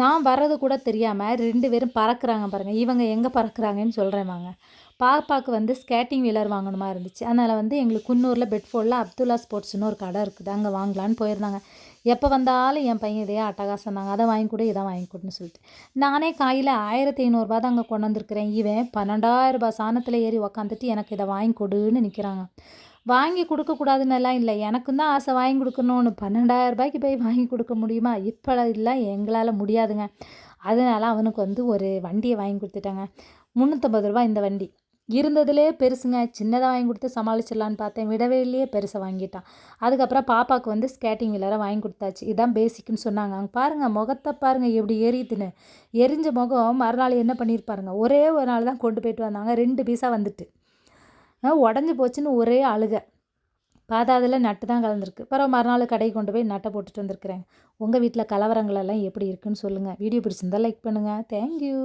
நான் வர்றது கூட தெரியாமல் ரெண்டு பேரும் பறக்கிறாங்க பாருங்கள் இவங்க எங்கே பறக்குறாங்கன்னு சொல்கிறேன் வாங்க பாப்பாவுக்கு வந்து ஸ்கேட்டிங் வீலர் வாங்கணுமா இருந்துச்சு. அதனால் வந்து எங்களுக்கு குன்னூரில் பெட்ஃபோர்டில் அப்துல்லா ஸ்போர்ட்ஸ்னு ஒரு கடை இருக்குது. அங்கே வாங்கலான்னு போயிருந்தாங்க. எப்போ வந்தாலும் என் பையன் இதே அட்டகாசம் தாங்க. அதை வாங்கி கொடு இதை வாங்கி கொடுன்னு சொல்லிட்டு. நானே காயில் ஆயிரத்தி ஐநூறுரூபா தான் அங்கே கொண்டு வந்திருக்கிறேன். இவன் பன்னெண்டாயிரம் ரூபாய் சாணத்தில் ஏறி உக்காந்துட்டு எனக்கு இதை வாங்கி கொடுன்னு நிற்கிறாங்க வாங்கி கொடுக்கக்கூடாதுன்னெல்லாம் இல்லை. எனக்கும் தான் ஆசை வாங்கி கொடுக்கணும்னு. பன்னெண்டாயிரம் ரூபாய்க்கு போய் வாங்கி கொடுக்க முடியுமா? இப்போ இல்லை எங்களால் முடியாதுங்க. அதனால் அவனுக்கு வந்து ஒரு வண்டியை வாங்கி கொடுத்துட்டாங்க. முந்நூற்றம்பது ரூபா இந்த வண்டி. இருந்ததுலே பெருசுங்க. சின்னதாக வாங்கி கொடுத்து சமாளிச்சிடலான்னு பார்த்தேன். விடவே இல்லையே பெருசை வாங்கிட்டான். அதுக்கப்புறம் பாப்பாவுக்கு வந்து ஸ்கேட்டிங் வீலரை வாங்கி கொடுத்தாச்சு. இதான் பேசிக்குன்னு சொன்னாங்க. அங்கே பாருங்கள் முகத்தை பாருங்கள் எப்படி எரியுதுன்னு. எரிஞ்ச முகம் மறுநாள் என்ன பண்ணியிருப்பாருங்க? ஒரே ஒரு நாள் தான் கொண்டு போயிட்டு வந்தாங்க. ரெண்டு பீஸாக வந்துட்டு. உடஞ்சி போச்சுன்னு ஒரே அழுக. பாதாதில் அதில் நட்டு தான் கலந்துருக்கு. பிறகு மறுநாள் கடைக்கு கொண்டு போய் நட்டை போட்டுட்டு வந்திருக்கிறேன். உங்கள் வீட்டில் கலவரங்கள் எல்லாம் எப்படி இருக்குன்னு சொல்லுங்கள் வீடியோ பிடிச்சிருந்தா லைக் பண்ணுங்கள் தேங்க்யூ